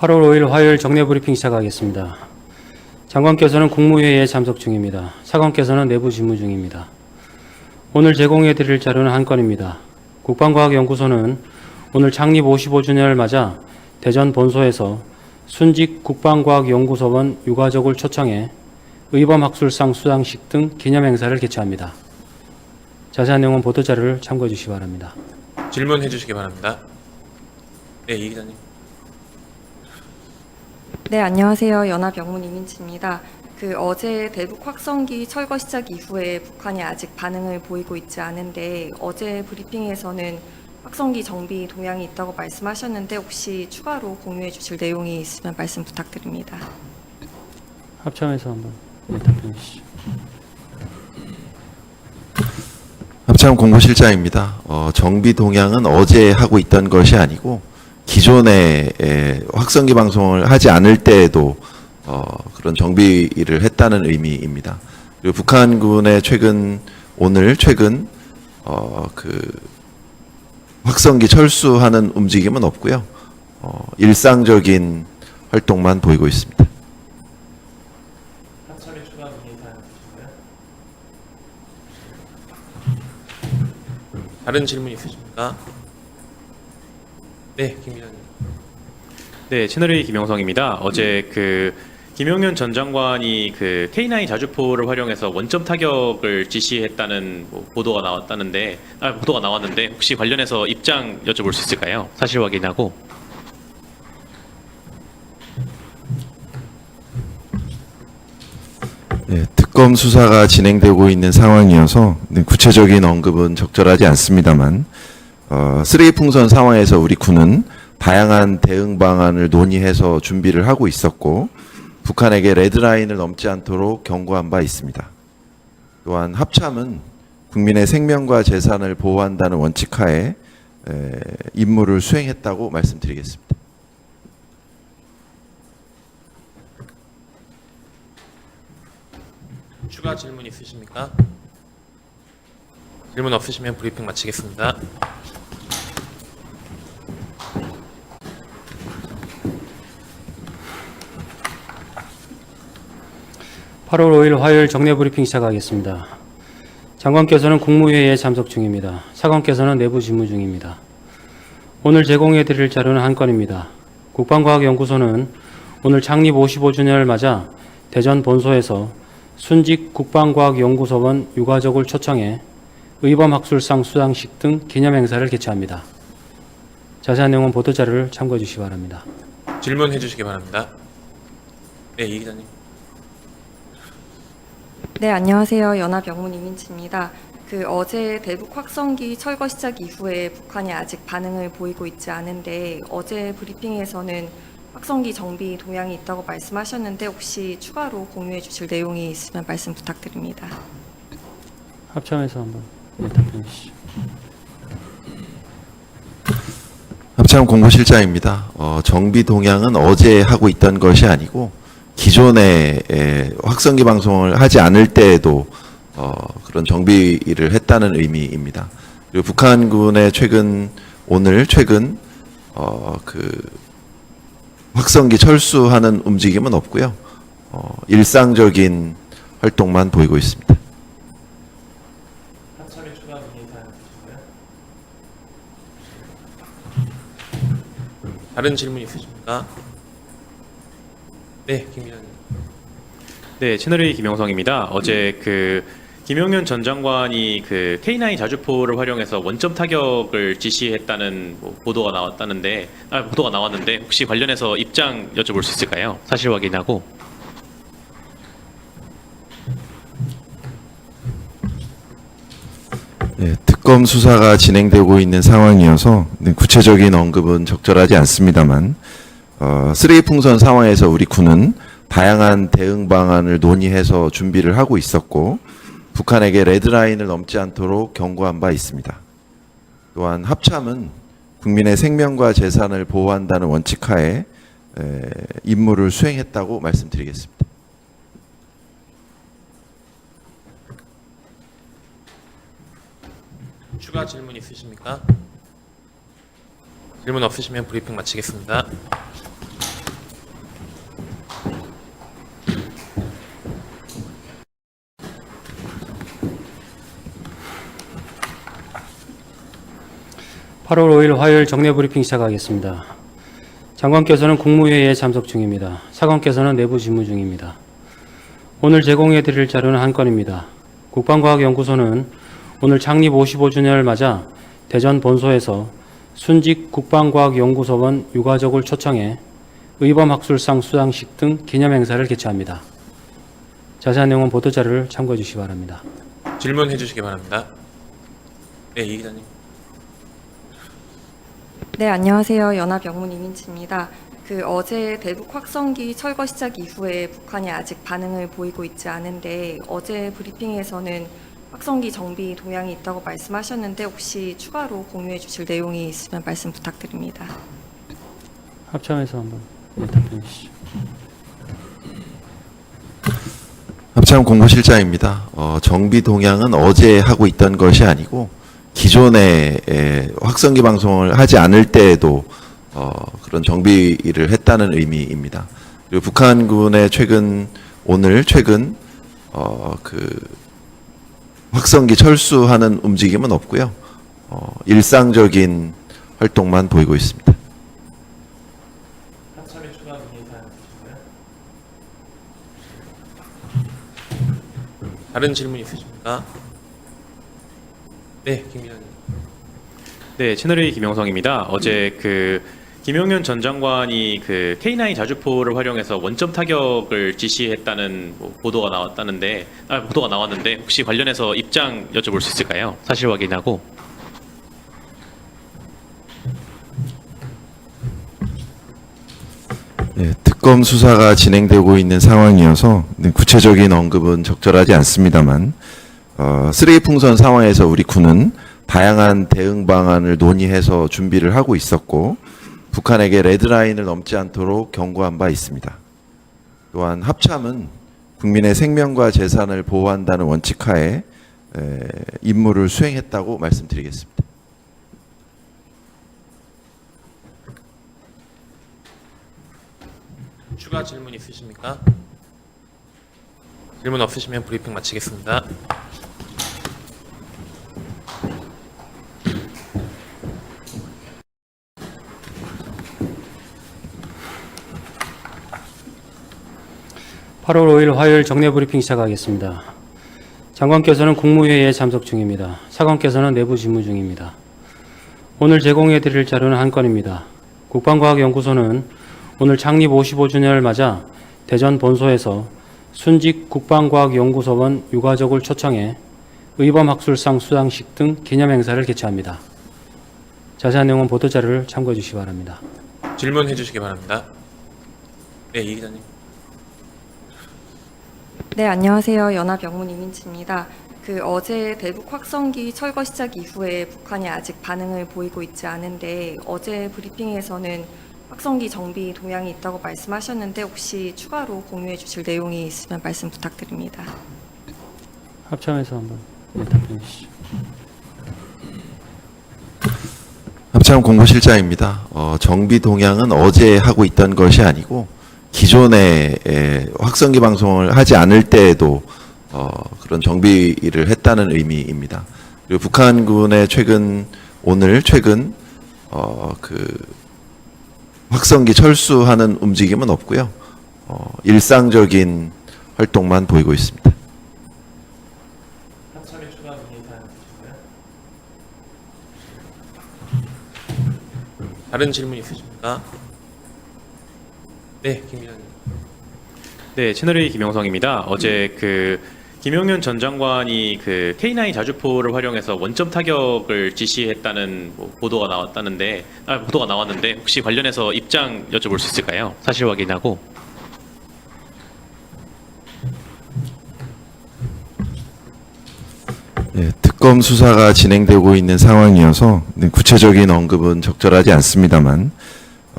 8월 5일 화요일 정례 브리핑 시작하겠습니다. 장관께서는 국무회의에 참석 중입니다. 차관께서는 내부 직무 중입니다. 오늘 제공해 드릴 자료는 한 건입니다. 국방과학연구소는 오늘 창립 55주년을 맞아 대전 본소에서 순직 국방과학연구소원 유가족을 초청해 의범학술상 수상식 등 기념행사를 개최합니다. 자세한 내용은 보도자료를 참고해 주시기 바랍니다. 질문해 주시기 바랍니다. 네, 이 기자님. 네, 안녕하세요. 연합 영문 이민치입니다. 그 어제 대북 확성기 철거 시작 이후에 북한이 아직 반응을 보이고 있지 않은데 어제 브리핑에서는 확성기 정비 동향이 있다고 말씀하셨는데 혹시 추가로 공유해 주실 내용이 있으면 말씀 부탁드립니다. 합참에서 한번 네, 답변해 주시죠. 합참 공보실장입니다. 어, 정비 동향은 어제 하고 있던 것이 아니고 기존에 에, 확성기 방송을 하지 않을 때에도 어, 그런 정비를 했다는 의미입니다. 그리고 북한군의 최근 오늘 최근 어, 그 확성기 철수하는 움직임은 없고요. 어, 일상적인 활동만 보이고 있습니다. 다른 질문 있으십니까? 네, 김 기자님. 네, 채널A 김영성입니다. 어제 그 김용현 전 장관이 그 K9 자주포를 활용해서 원점 타격을 지시했다는 뭐 보도가 나왔다는데 아, 보도가 나왔는데 혹시 관련해서 입장 여쭤볼 수 있을까요? 사실 확인하고. 네, 특검 수사가 진행되고 있는 상황이어서 네, 구체적인 언급은 적절하지 않습니다만 어, 쓰레기 풍선 상황에서 우리 군은 다양한 대응 방안을 논의해서 준비를 하고 있었고 북한에게 레드라인을 넘지 않도록 경고한 바 있습니다. 또한 합참은 국민의 생명과 재산을 보호한다는 원칙하에 에, 임무를 수행했다고 말씀드리겠습니다. 추가 질문 있으십니까? 질문 없으시면 브리핑 마치겠습니다. 팔월 5일 화요일 정례 브리핑 시작하겠습니다. 장관께서는 국무회의에 참석 중입니다. 차관께서는 내부 직무 중입니다. 오늘 제공해 드릴 자료는 한 건입니다. 국방과학연구소는 오늘 창립 55주년을 맞아 대전 본소에서 순직 국방과학연구소원 유가족을 초청해 의범학술상 수상식 등 기념행사를 개최합니다. 자세한 내용은 보도자료를 참고해 주시기 바랍니다. 질문해 주시기 바랍니다. 네, 이 기자님. 네, 안녕하세요. 연합 영문 이민치입니다. 그 어제 대북 확성기 철거 시작 이후에 북한이 아직 반응을 보이고 있지 않은데 어제 브리핑에서는 확성기 정비 동향이 있다고 말씀하셨는데 혹시 추가로 공유해 주실 내용이 있으면 말씀 부탁드립니다. 합참에서 한번 네, 답변해 주시죠. 합참 공보실장입니다. 어, 정비 동향은 어제 하고 있던 것이 아니고 기존에 에, 확성기 방송을 하지 않을 때에도 어, 그런 정비를 했다는 의미입니다. 그리고 북한군의 최근 오늘 최근 어, 그 확성기 철수하는 움직임은 없고요. 어, 일상적인 활동만 보이고 있습니다. 다른 질문 있으십니까? 네, 김 기자님. 네, 채널A 김영성입니다. 어제 그 김용현 전 장관이 그 K9 자주포를 활용해서 원점 타격을 지시했다는 뭐 보도가 나왔다는데 아, 보도가 나왔는데 혹시 관련해서 입장 여쭤볼 수 있을까요? 사실 확인하고. 네, 특검 수사가 진행되고 있는 상황이어서 네, 구체적인 언급은 적절하지 않습니다만 어, 쓰레기 풍선 상황에서 우리 군은 다양한 대응 방안을 논의해서 준비를 하고 있었고 북한에게 레드라인을 넘지 않도록 경고한 바 있습니다. 또한 합참은 국민의 생명과 재산을 보호한다는 원칙하에 에, 임무를 수행했다고 말씀드리겠습니다. 추가 질문 있으십니까? 질문 없으시면 브리핑 마치겠습니다. 8월 5일 화요일 정례 브리핑 시작하겠습니다. 장관께서는 국무회의에 참석 중입니다. 차관께서는 내부 직무 중입니다. 오늘 제공해 드릴 자료는 한 건입니다. 국방과학연구소는 오늘 창립 55주년을 맞아 대전 본소에서 순직 국방과학연구소원 유가족을 초청해 의범학술상 수상식 등 기념행사를 개최합니다. 자세한 내용은 보도자료를 참고해 주시기 바랍니다. 질문해 주시기 바랍니다. 네, 이 기자님. 네, 안녕하세요. 연합 영문 이민지입니다. 그 어제 대북 확성기 철거 시작 이후에 북한이 아직 반응을 보이고 있지 않은데 어제 브리핑에서는 확성기 정비 동향이 있다고 말씀하셨는데 혹시 추가로 공유해 주실 내용이 있으면 말씀 부탁드립니다. 합참에서 한번 네, 답변해 주시죠. 합참 공보실장입니다. 어, 정비 동향은 어제 하고 있던 것이 아니고 기존에 에, 확성기 방송을 하지 않을 때에도 어, 그런 정비를 했다는 의미입니다. 그리고 북한군의 최근 오늘 최근 어, 그 확성기 철수하는 움직임은 없고요. 어, 일상적인 활동만 보이고 있습니다. 다른 질문 있으십니까? 네, 김 기자님. 네, 채널A 김영성입니다. 어제 그 김용현 전 장관이 그 K9 자주포를 활용해서 원점 타격을 지시했다는 뭐 보도가 나왔다는데 아, 보도가 나왔는데 혹시 관련해서 입장 여쭤볼 수 있을까요? 사실 확인하고. 예, 특검 수사가 진행되고 있는 상황이어서 네, 구체적인 언급은 적절하지 않습니다만 어, 쓰레기 풍선 상황에서 우리 군은 다양한 대응 방안을 논의해서 준비를 하고 있었고 북한에게 레드라인을 넘지 않도록 경고한 바 있습니다. 또한 합참은 국민의 생명과 재산을 보호한다는 원칙하에 에, 임무를 수행했다고 말씀드리겠습니다. 추가 질문 있으십니까? 질문 없으시면 브리핑 마치겠습니다. 팔월 5일 화요일 정례 브리핑 시작하겠습니다. 장관께서는 국무회의에 참석 중입니다. 차관께서는 내부 직무 중입니다. 오늘 제공해 드릴 자료는 한 건입니다. 국방과학연구소는 오늘 창립 55주년을 맞아 대전 본소에서 순직 국방과학연구소원 유가족을 초청해 의범학술상 수상식 등 기념행사를 개최합니다. 자세한 내용은 보도자료를 참고해 주시기 바랍니다. 질문해 주시기 바랍니다. 네, 이 기자님. 네, 안녕하세요. 연합 영문 이민지입니다. 그 어제 대북 확성기 철거 시작 이후에 북한이 아직 반응을 보이고 있지 않은데 어제 브리핑에서는 확성기 정비 동향이 있다고 말씀하셨는데 혹시 추가로 공유해 주실 내용이 있으면 말씀 부탁드립니다. 합참에서 한번 네, 답변해 주시죠. 합참 공보실장입니다. 어, 정비 동향은 어제 하고 있던 것이 아니고 기존에 에, 확성기 방송을 하지 않을 때에도 어, 그런 정비를 했다는 의미입니다. 그리고 북한군의 최근 오늘 최근 어, 그 확성기 철수하는 움직임은 없고요. 어, 일상적인 활동만 보이고 있습니다. 다른 질문 있으십니까? 네, 김 기자님. 네, 채널A 김영성입니다. 어제 그 김용현 전 장관이 그 K9 자주포를 활용해서 원점 타격을 지시했다는 뭐 보도가 나왔다는데 아, 보도가 나왔는데 혹시 관련해서 입장 여쭤볼 수 있을까요? 사실 확인하고. 예, 특검 수사가 진행되고 있는 상황이어서 네, 구체적인 언급은 적절하지 않습니다만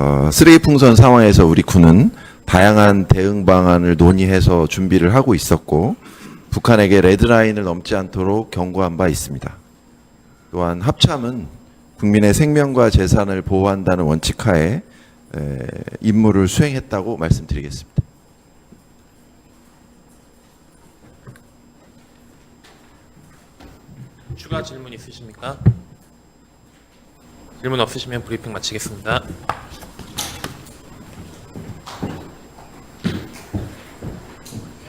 어, 쓰레기 풍선 상황에서 우리 군은 다양한 대응 방안을 논의해서 준비를 하고 있었고 북한에게 레드라인을 넘지 않도록 경고한 바 있습니다. 또한 합참은 국민의 생명과 재산을 보호한다는 원칙하에 에, 임무를 수행했다고 말씀드리겠습니다. 추가 질문 있으십니까? 질문 없으시면 브리핑 마치겠습니다.